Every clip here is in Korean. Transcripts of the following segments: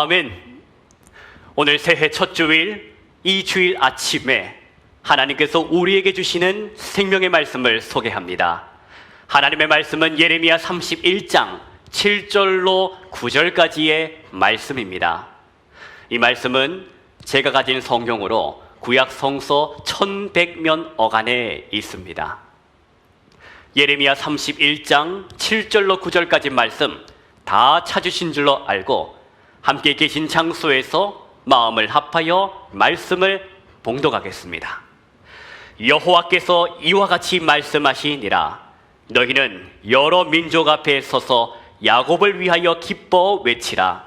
아멘. 오늘 새해 첫 주일, 이 주일 아침에 하나님께서 우리에게 주시는 생명의 말씀을 소개합니다. 하나님의 말씀은 예레미야 31장 7절로 9절까지의 말씀입니다. 이 말씀은 제가 가진 성경으로 구약 성서 1100면 어간에 있습니다. 예레미야 31장 7절로 9절까지 말씀 다 찾으신 줄로 알고 함께 계신 장소에서 마음을 합하여 말씀을 봉독하겠습니다. 여호와께서 이와 같이 말씀하시니라. 너희는 여러 민족 앞에 서서 야곱을 위하여 기뻐 외치라.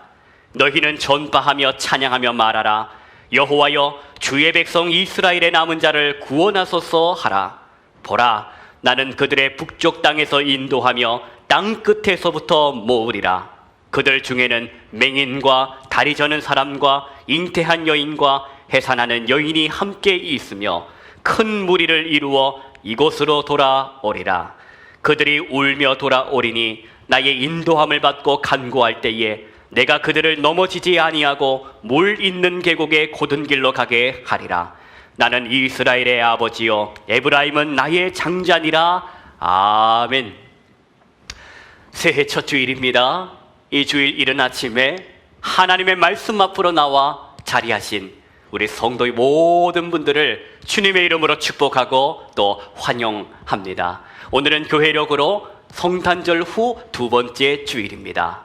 너희는 전파하며 찬양하며 말하라. 여호와여 주의 백성 이스라엘의 남은 자를 구원하소서 하라. 보라 나는 그들의 북쪽 땅에서 인도하며 땅 끝에서부터 모으리라 그들 중에는 맹인과 다리 저는 사람과 잉태한 여인과 해산하는 여인이 함께 있으며 큰 무리를 이루어 이곳으로 돌아오리라. 그들이 울며 돌아오리니 나의 인도함을 받고 간구할 때에 내가 그들을 넘어지지 아니하고 물 있는 계곡의 곧은 길로 가게 하리라. 나는 이스라엘의 아버지요 에브라임은 나의 장자니라. 아멘. 새해 첫 주일입니다. 이 주일 이른 아침에 하나님의 말씀 앞으로 나와 자리하신 우리 성도의 모든 분들을 주님의 이름으로 축복하고 또 환영합니다. 오늘은 교회력으로 성탄절 후 두 번째 주일입니다.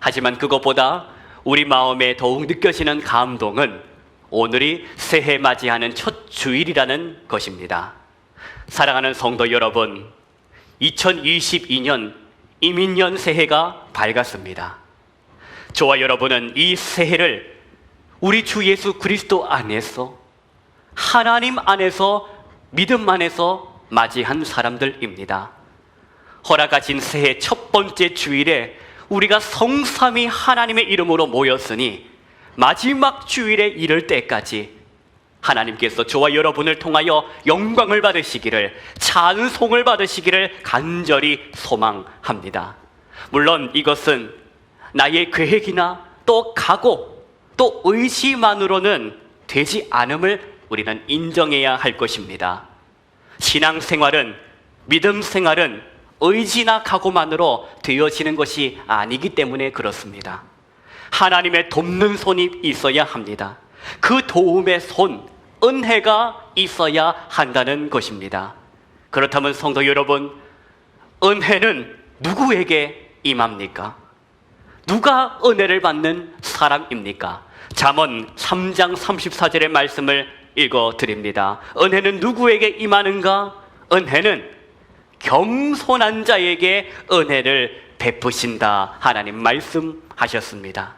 하지만 그것보다 우리 마음에 더욱 느껴지는 감동은 오늘이 새해 맞이하는 첫 주일이라는 것입니다. 사랑하는 성도 여러분, 2022년 이민년 새해가 밝았습니다. 저와 여러분은 이 새해를 우리 주 예수 그리스도 안에서 하나님 안에서 믿음 안에서 맞이한 사람들입니다. 허락하신 새해 첫 번째 주일에 우리가 성삼위 하나님의 이름으로 모였으니 마지막 주일에 이를 때까지 하나님께서 저와 여러분을 통하여 영광을 받으시기를 찬송을 받으시기를 간절히 소망합니다. 물론 이것은 나의 계획이나 또 각오 또 의지만으로는 되지 않음을 우리는 인정해야 할 것입니다. 신앙 생활은 믿음 생활은 의지나 각오만으로 되어지는 것이 아니기 때문에 그렇습니다. 하나님의 돕는 손이 있어야 합니다. 그 도움의 손, 은혜가 있어야 한다는 것입니다. 그렇다면 성도 여러분, 은혜는 누구에게 임합니까? 누가 은혜를 받는 사람입니까? 잠언 3장 34절의 말씀을 읽어 드립니다. 은혜는 누구에게 임하는가? 은혜는 겸손한 자에게 은혜를 베푸신다. 하나님 말씀하셨습니다.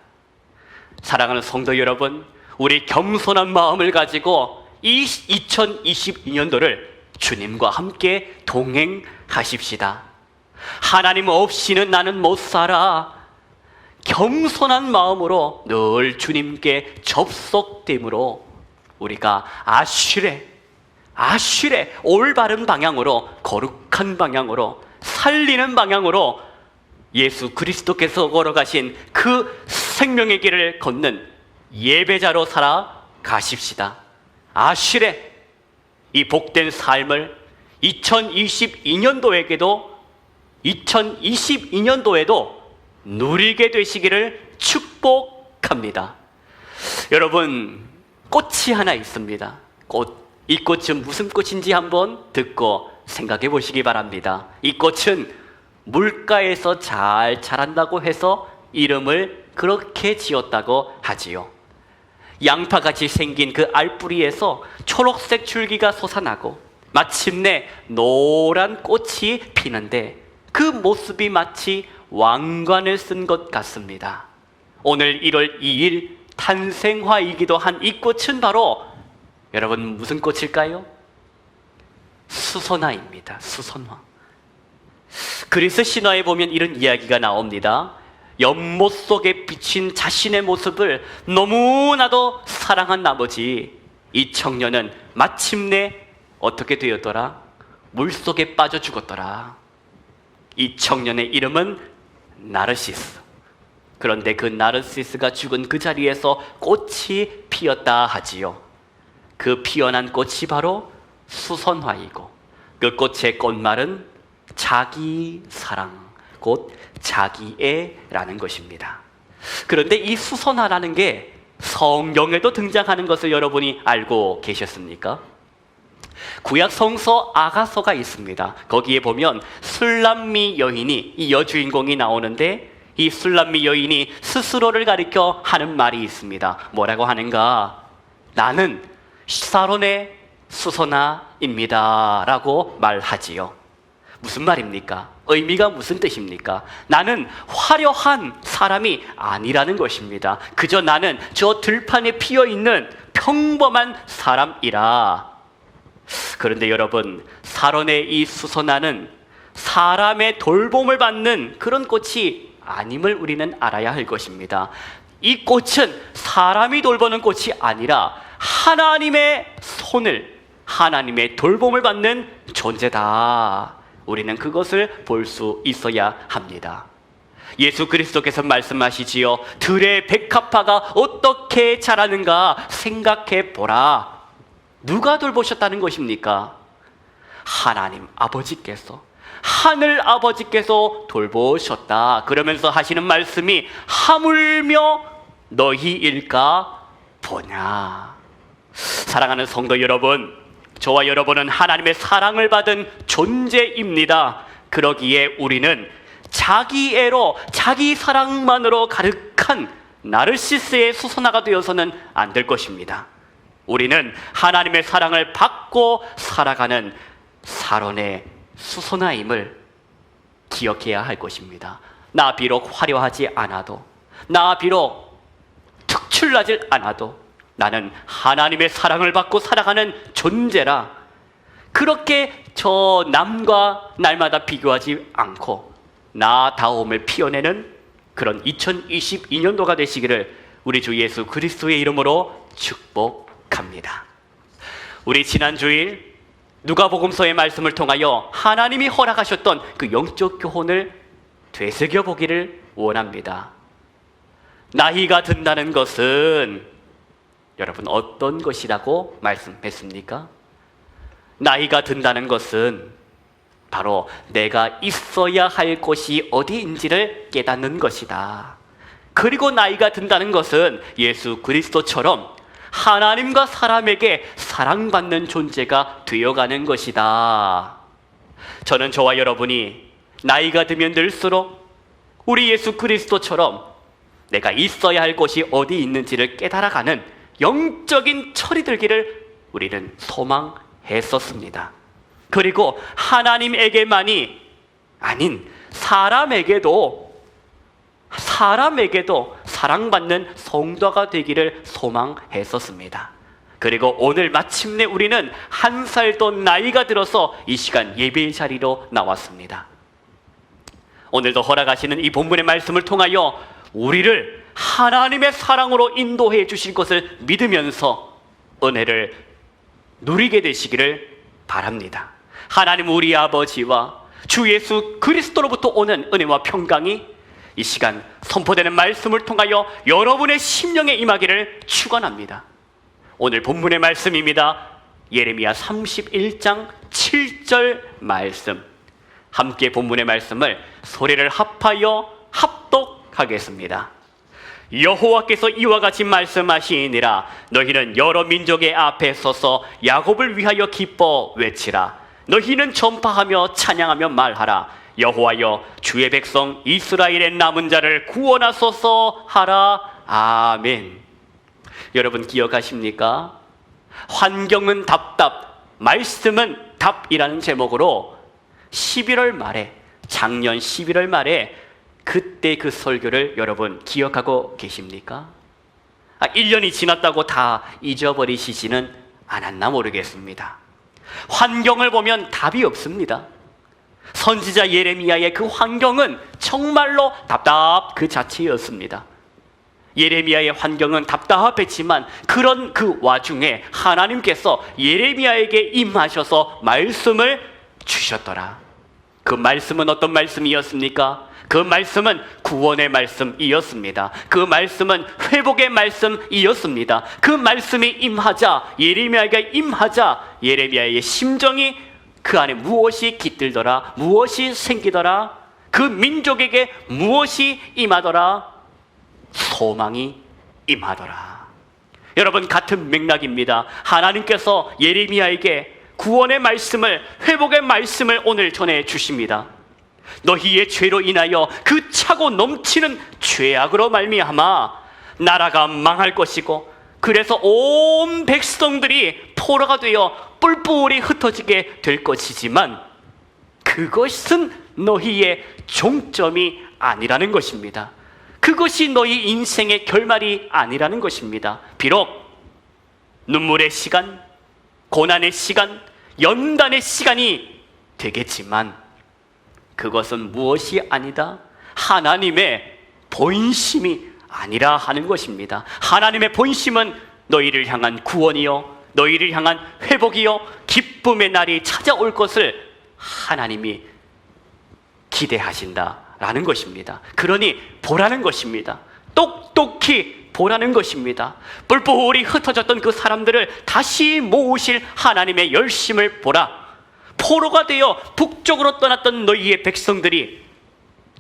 사랑하는 성도 여러분, 우리 겸손한 마음을 가지고 이 2022년도를 주님과 함께 동행하십시다. 하나님 없이는 나는 못 살아. 겸손한 마음으로 늘 주님께 접속됨으로 우리가 아쉬레, 아쉬레 올바른 방향으로 거룩한 방향으로 살리는 방향으로 예수 그리스도께서 걸어가신 그 생명의 길을 걷는 예배자로 살아 가십시다. 아실에 이 복된 삶을 2022년도에게도 2022년도에도 누리게 되시기를 축복합니다. 여러분, 꽃이 하나 있습니다. 꽃. 이 꽃은 무슨 꽃인지 한번 듣고 생각해 보시기 바랍니다. 이 꽃은 물가에서 잘 자란다고 해서 이름을 그렇게 지었다고 하지요. 양파같이 생긴 그 알뿌리에서 초록색 줄기가 솟아나고 마침내 노란 꽃이 피는데 그 모습이 마치 왕관을 쓴 것 같습니다. 오늘 1월 2일 탄생화이기도 한 이 꽃은 바로 여러분 무슨 꽃일까요? 수선화입니다. 수선화. 그리스 신화에 보면 이런 이야기가 나옵니다. 연못 속에 비친 자신의 모습을 너무나도 사랑한 나머지 이 청년은 마침내 어떻게 되었더라? 물 속에 빠져 죽었더라. 이 청년의 이름은 나르시스. 그런데 그 나르시스가 죽은 그 자리에서 꽃이 피었다 하지요. 그 피어난 꽃이 바로 수선화이고 그 꽃의 꽃말은 자기 사랑, 곧 자기애라는 것입니다. 그런데 이 수선화라는 게 성경에도 등장하는 것을 여러분이 알고 계셨습니까? 구약 성서 아가서가 있습니다. 거기에 보면 술람미 여인이 이 여주인공이 나오는데 이 술람미 여인이 스스로를 가리켜 하는 말이 있습니다. 뭐라고 하는가? 나는 사론의 수선화입니다라고 말하지요. 무슨 말입니까? 의미가 무슨 뜻입니까? 나는 화려한 사람이 아니라는 것입니다. 그저 나는 저 들판에 피어 있는 평범한 사람이라. 그런데 여러분, 사론의 이 수선화는 사람의 돌봄을 받는 그런 꽃이 아님을 우리는 알아야 할 것입니다. 이 꽃은 사람이 돌보는 꽃이 아니라 하나님의 손을, 하나님의 돌봄을 받는 존재다. 우리는 그것을 볼 수 있어야 합니다. 예수 그리스도께서 말씀하시지요. 들의 백합화가 어떻게 자라는가 생각해 보라. 누가 돌보셨다는 것입니까? 하나님 아버지께서 하늘 아버지께서 돌보셨다. 그러면서 하시는 말씀이 하물며 너희일까 보냐. 사랑하는 성도 여러분, 저와 여러분은 하나님의 사랑을 받은 존재입니다. 그러기에 우리는 자기 애로 자기 사랑만으로 가득한 나르시스의 수선화가 되어서는 안 될 것입니다. 우리는 하나님의 사랑을 받고 살아가는 사론의 수선화임을 기억해야 할 것입니다. 나 비록 화려하지 않아도, 나 비록 특출나질 않아도, 나는 하나님의 사랑을 받고 살아가는 존재라. 그렇게 저 남과 날마다 비교하지 않고 나다움을 피워내는 그런 2022년도가 되시기를 우리 주 예수 그리스도의 이름으로 축복합니다. 우리 지난 주일 누가복음서의 말씀을 통하여 하나님이 허락하셨던 그 영적 교훈을 되새겨 보기를 원합니다. 나이가 든다는 것은 여러분 어떤 것이라고 말씀했습니까? 나이가 든다는 것은 바로 내가 있어야 할 곳이 어디인지를 깨닫는 것이다. 그리고 나이가 든다는 것은 예수 그리스도처럼 하나님과 사람에게 사랑받는 존재가 되어가는 것이다. 저는 저와 여러분이 나이가 들면 늘수록 우리 예수 그리스도처럼 내가 있어야 할 곳이 어디 있는지를 깨달아가는 영적인 철이 들기를 우리는 소망했었습니다. 그리고 하나님에게만이 아닌 사람에게도 사람에게도 사랑받는 성도가 되기를 소망했었습니다. 그리고 오늘 마침내 우리는 한 살도 나이가 들어서 이 시간 예배의 자리로 나왔습니다. 오늘도 허락하시는 이 본문의 말씀을 통하여 우리를 하나님의 사랑으로 인도해 주실 것을 믿으면서 은혜를 누리게 되시기를 바랍니다. 하나님 우리 아버지와 주 예수 그리스도로부터 오는 은혜와 평강이 이 시간 선포되는 말씀을 통하여 여러분의 심령에 임하기를 축원합니다. 오늘 본문의 말씀입니다. 예레미야 31장 7절 말씀. 함께 본문의 말씀을 소리를 합하여 합독하겠습니다. 여호와께서 이와 같이 말씀하시니라. 너희는 여러 민족의 앞에 서서 야곱을 위하여 기뻐 외치라. 너희는 전파하며 찬양하며 말하라. 여호와여 주의 백성 이스라엘의 남은 자를 구원하소서 하라. 아멘. 여러분 기억하십니까? 환경은 답답 말씀은 답이라는 제목으로 11월 말에 작년 11월 말에 그때 그 설교를 여러분 기억하고 계십니까? 아, 1년이 지났다고 다 잊어버리시지는 않았나 모르겠습니다. 환경을 보면 답이 없습니다. 선지자 예레미야의 그 환경은 정말로 답답 그 자체였습니다. 예레미야의 환경은 답답했지만 그런 그 와중에 하나님께서 예레미야에게 임하셔서 말씀을 주셨더라. 그 말씀은 어떤 말씀이었습니까? 그 말씀은 구원의 말씀이었습니다. 그 말씀은 회복의 말씀이었습니다. 그 말씀이 임하자 예레미야에게 임하자 예레미야의 심정이 그 안에 무엇이 깃들더라 무엇이 생기더라 그 민족에게 무엇이 임하더라 소망이 임하더라. 여러분 같은 맥락입니다. 하나님께서 예레미야에게 구원의 말씀을 회복의 말씀을 오늘 전해 주십니다. 너희의 죄로 인하여 그 차고 넘치는 죄악으로 말미암아 나라가 망할 것이고 그래서 온 백성들이 포로가 되어 뿔뿔이 흩어지게 될 것이지만 그것은 너희의 종점이 아니라는 것입니다. 그것이 너희 인생의 결말이 아니라는 것입니다. 비록 눈물의 시간, 고난의 시간, 연단의 시간이 되겠지만 그것은 무엇이 아니다? 하나님의 본심이 아니라 하는 것입니다. 하나님의 본심은 너희를 향한 구원이요, 너희를 향한 회복이요, 기쁨의 날이 찾아올 것을 하나님이 기대하신다라는 것입니다. 그러니 보라는 것입니다. 똑똑히 보라는 것입니다. 뿔뿔이 흩어졌던 그 사람들을 다시 모으실 하나님의 열심을 보라. 포로가 되어 북쪽으로 떠났던 너희의 백성들이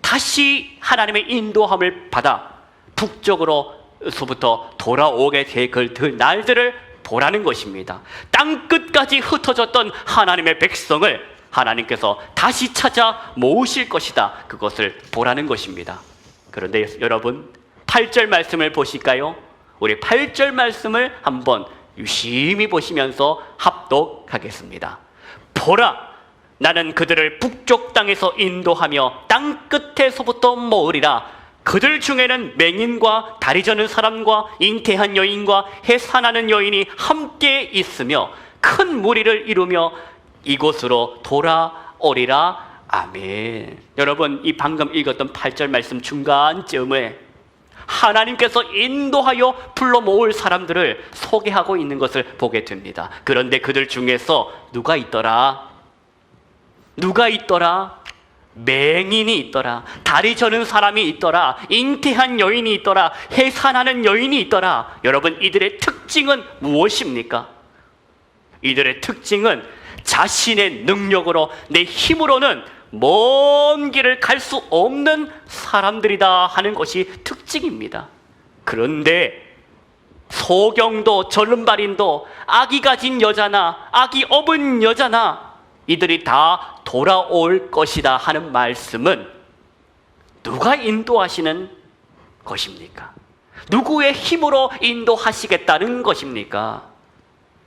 다시 하나님의 인도함을 받아 북쪽으로서부터 돌아오게 될 그 날들을 보라는 것입니다. 땅 끝까지 흩어졌던 하나님의 백성을 하나님께서 다시 찾아 모으실 것이다. 그것을 보라는 것입니다. 그런데 여러분, 8절 말씀을 보실까요? 우리 8절 말씀을 한번 유심히 보시면서 합독하겠습니다. 보라, 나는 그들을 북쪽 땅에서 인도하며 땅 끝에서부터 모으리라. 그들 중에는 맹인과 다리 저는 사람과 잉태한 여인과 해산하는 여인이 함께 있으며 큰 무리를 이루며 이곳으로 돌아오리라. 아멘. 여러분, 이 방금 읽었던 8절 말씀 중간쯤에 하나님께서 인도하여 불러 모을 사람들을 소개하고 있는 것을 보게 됩니다. 그런데 그들 중에서 누가 있더라? 누가 있더라? 맹인이 있더라. 다리 저는 사람이 있더라. 잉태한 여인이 있더라. 해산하는 여인이 있더라. 여러분, 이들의 특징은 무엇입니까? 이들의 특징은 자신의 능력으로 내 힘으로는 먼 길을 갈 수 없는 사람들이다 하는 것이 특징입니다. 그런데 소경도 절름발인도 아기 가진 여자나 아기 업은 여자나 이들이 다 돌아올 것이다 하는 말씀은 누가 인도하시는 것입니까? 누구의 힘으로 인도하시겠다는 것입니까?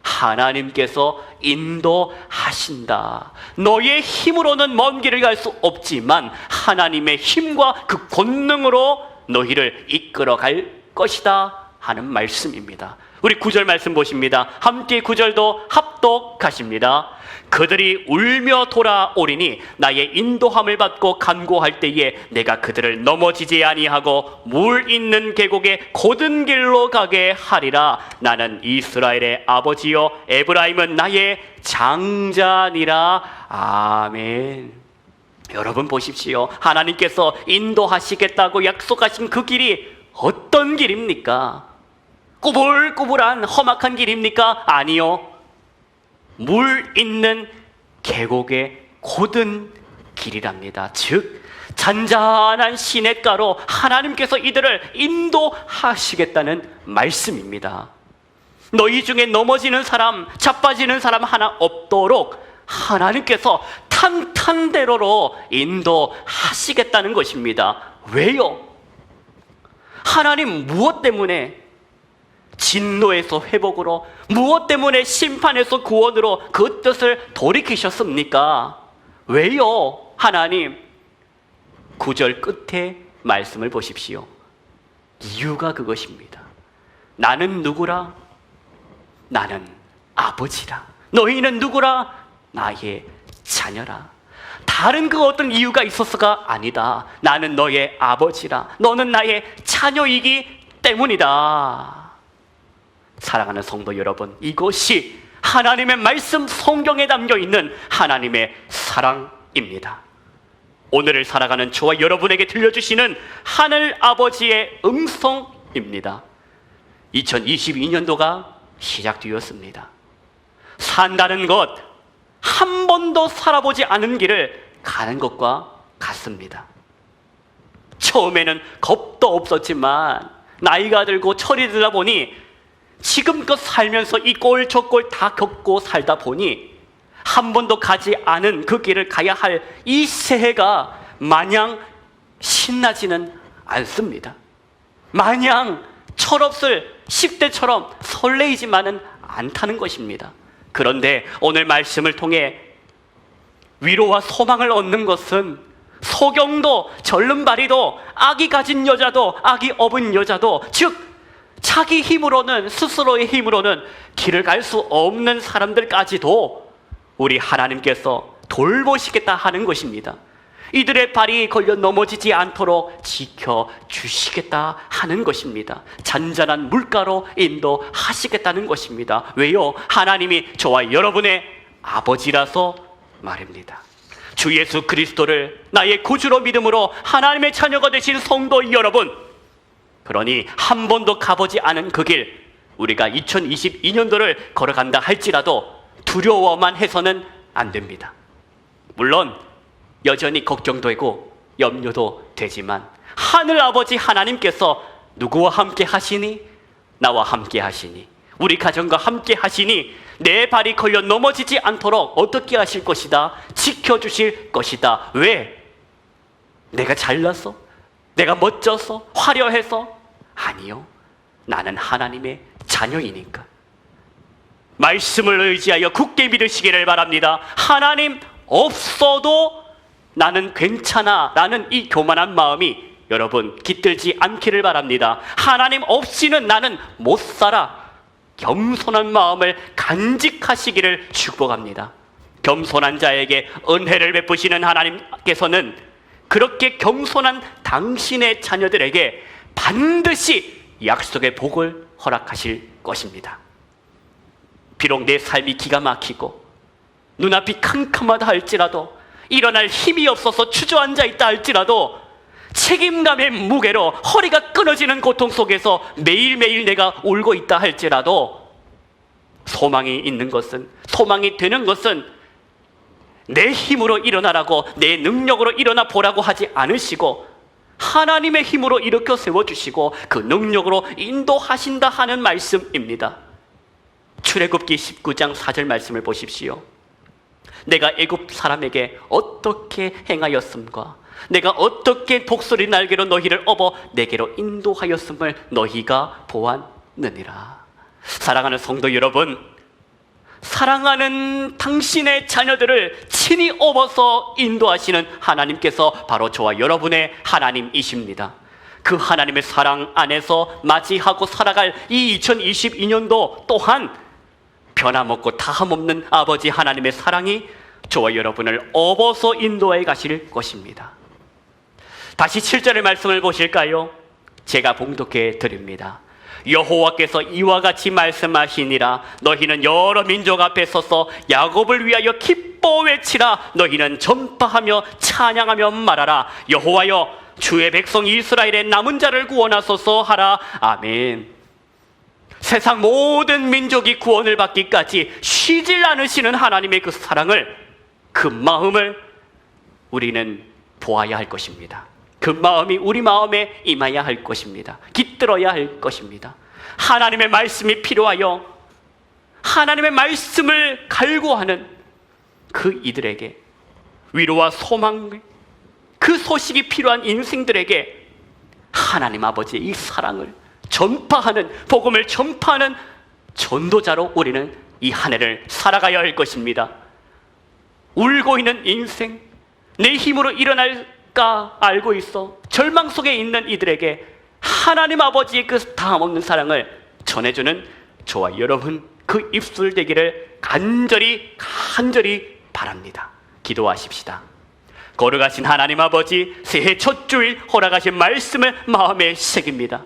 하나님께서 인도하신다. 너의 힘으로는 먼 길을 갈 수 없지만 하나님의 힘과 그 권능으로 너희를 이끌어 갈 것이다 하는 말씀입니다. 우리 구절 말씀 보십니다. 함께 구절도 합독하십니다. 그들이 울며 돌아오리니 나의 인도함을 받고 간구할 때에 내가 그들을 넘어지지 아니하고 물 있는 계곡에 곧은 길로 가게 하리라 나는 이스라엘의 아버지요 에브라임은 나의 장자니라 아멘 여러분 보십시오. 하나님께서 인도하시겠다고 약속하신 그 길이 어떤 길입니까? 꾸불꾸불한 험악한 길입니까? 아니요. 물 있는 계곡의 고든 길이랍니다. 즉, 잔잔한 시냇가로 하나님께서 이들을 인도하시겠다는 말씀입니다. 너희 중에 넘어지는 사람, 자빠지는 사람 하나 없도록 하나님께서 탄탄대로로 인도하시겠다는 것입니다. 왜요? 하나님 무엇 때문에 진노에서 회복으로 무엇 때문에 심판에서 구원으로 그 뜻을 돌이키셨습니까? 왜요? 하나님 구절 끝에 말씀을 보십시오. 이유가 그것입니다. 나는 누구라? 나는 아버지라. 너희는 누구라? 나의 자녀라. 다른 그 어떤 이유가 있었어가 아니다. 나는 너의 아버지라. 너는 나의 자녀이기 때문이다. 사랑하는 성도 여러분, 이것이 하나님의 말씀 성경에 담겨 있는 하나님의 사랑입니다. 오늘을 살아가는 저와 여러분에게 들려주시는 하늘 아버지의 음성입니다. 2022년도가 시작되었습니다. 산다는 것, 한 번도 살아보지 않은 길을 가는 것과 같습니다. 처음에는 겁도 없었지만 나이가 들고 철이 들다 보니 지금껏 살면서 이 꼴 저 꼴 다 겪고 살다 보니 한 번도 가지 않은 그 길을 가야 할 이 새해가 마냥 신나지는 않습니다. 마냥 철없을 10대처럼 설레이지만은 않다는 것입니다. 그런데 오늘 말씀을 통해 위로와 소망을 얻는 것은 소경도 절름발이도 아기 가진 여자도 아기 업은 여자도 즉 자기 힘으로는 스스로의 힘으로는 길을 갈 수 없는 사람들까지도 우리 하나님께서 돌보시겠다 하는 것입니다. 이들의 발이 걸려 넘어지지 않도록 지켜 주시겠다 하는 것입니다. 잔잔한 물가로 인도하시겠다는 것입니다. 왜요? 하나님이 저와 여러분의 아버지라서 말입니다. 주 예수 그리스도를 나의 구주로 믿음으로 하나님의 자녀가 되신 성도 여러분, 그러니 한 번도 가보지 않은 그 길, 우리가 2022년도를 걸어간다 할지라도 두려워만 해서는 안 됩니다. 물론 여전히 걱정되고 염려도 되지만 하늘 아버지 하나님께서 누구와 함께 하시니? 나와 함께 하시니. 우리 가정과 함께 하시니 내 발이 걸려 넘어지지 않도록 어떻게 하실 것이다? 지켜주실 것이다. 왜? 내가 잘나서? 내가 멋져서? 화려해서? 아니요. 나는 하나님의 자녀이니까. 말씀을 의지하여 굳게 믿으시기를 바랍니다. 하나님 없어도 나는 괜찮아. 라는 이 교만한 마음이 여러분 깃들지 않기를 바랍니다. 하나님 없이는 나는 못 살아. 겸손한 마음을 간직하시기를 축복합니다. 겸손한 자에게 은혜를 베푸시는 하나님께서는 그렇게 겸손한 당신의 자녀들에게 반드시 약속의 복을 허락하실 것입니다. 비록 내 삶이 기가 막히고 눈앞이 캄캄하다 할지라도 일어날 힘이 없어서 주저앉아 있다 할지라도 책임감의 무게로 허리가 끊어지는 고통 속에서 매일매일 내가 울고 있다 할지라도 소망이 있는 것은 소망이 되는 것은 내 힘으로 일어나라고 내 능력으로 일어나 보라고 하지 않으시고 하나님의 힘으로 일으켜 세워주시고 그 능력으로 인도하신다 하는 말씀입니다. 출애굽기 19장 4절 말씀을 보십시오. 내가 애굽 사람에게 어떻게 행하였음과 내가 어떻게 독수리 날개로 너희를 업어 내게로 인도하였음을 너희가 보았느니라. 사랑하는 성도 여러분, 사랑하는 당신의 자녀들을 친히 업어서 인도하시는 하나님께서 바로 저와 여러분의 하나님이십니다. 그 하나님의 사랑 안에서 맞이하고 살아갈 이 2022년도 또한 변함없고 다함없는 아버지 하나님의 사랑이 저와 여러분을 업어서 인도해 가실 것입니다. 다시 7절의 말씀을 보실까요? 제가 봉독해 드립니다. 여호와께서 이와 같이 말씀하시니라. 너희는 여러 민족 앞에 서서 야곱을 위하여 기뻐 외치라. 너희는 전파하며 찬양하며 말하라. 여호와여 주의 백성 이스라엘의 남은 자를 구원하소서 하라. 아멘. 세상 모든 민족이 구원을 받기까지 쉬질 않으시는 하나님의 그 사랑을 그 마음을 우리는 보아야 할 것입니다. 그 마음이 우리 마음에 임해야 할 것입니다. 깃들어야 할 것입니다. 하나님의 말씀이 필요하여 하나님의 말씀을 갈구하는 그 이들에게 위로와 소망 그 소식이 필요한 인생들에게 하나님 아버지의 이 사랑을 전파하는 복음을 전파하는 전도자로 우리는 이 한 해를 살아가야 할 것입니다. 울고 있는 인생, 내 힘으로 일어날 까 알고 있어 절망 속에 있는 이들에게 하나님 아버지의 그 다음 없는 사랑을 전해주는 저와 여러분 그 입술 되기를 간절히 간절히 바랍니다. 기도하십시다. 거룩하신 하나님 아버지 새해 첫 주일 허락하신 말씀을 마음에 새깁니다.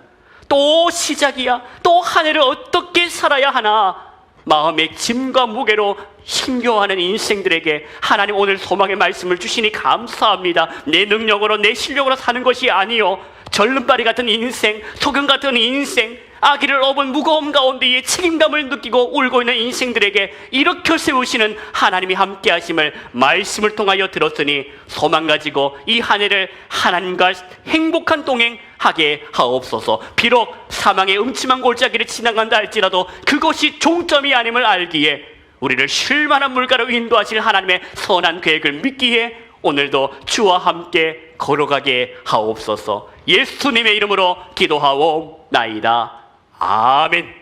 또 시작이야. 또 한 해를 어떻게 살아야 하나. 마음의 짐과 무게로 힘겨워하는 인생들에게 하나님 오늘 소망의 말씀을 주시니 감사합니다. 내 능력으로 내 실력으로 사는 것이 아니요. 절름발이 같은 인생, 소금 같은 인생, 아기를 업은 무거움 가운데에 책임감을 느끼고 울고 있는 인생들에게 일으켜 세우시는 하나님이 함께 하심을 말씀을 통하여 들었으니 소망 가지고 이 한 해를 하나님과 행복한 동행 하게 하옵소서. 비록 사망의 음침한 골짜기를 지나간다 할지라도 그것이 종점이 아님을 알기에 우리를 쉴만한 물가로 인도하실 하나님의 선한 계획을 믿기에 오늘도 주와 함께 걸어가게 하옵소서. 예수님의 이름으로 기도하옵나이다. 아멘.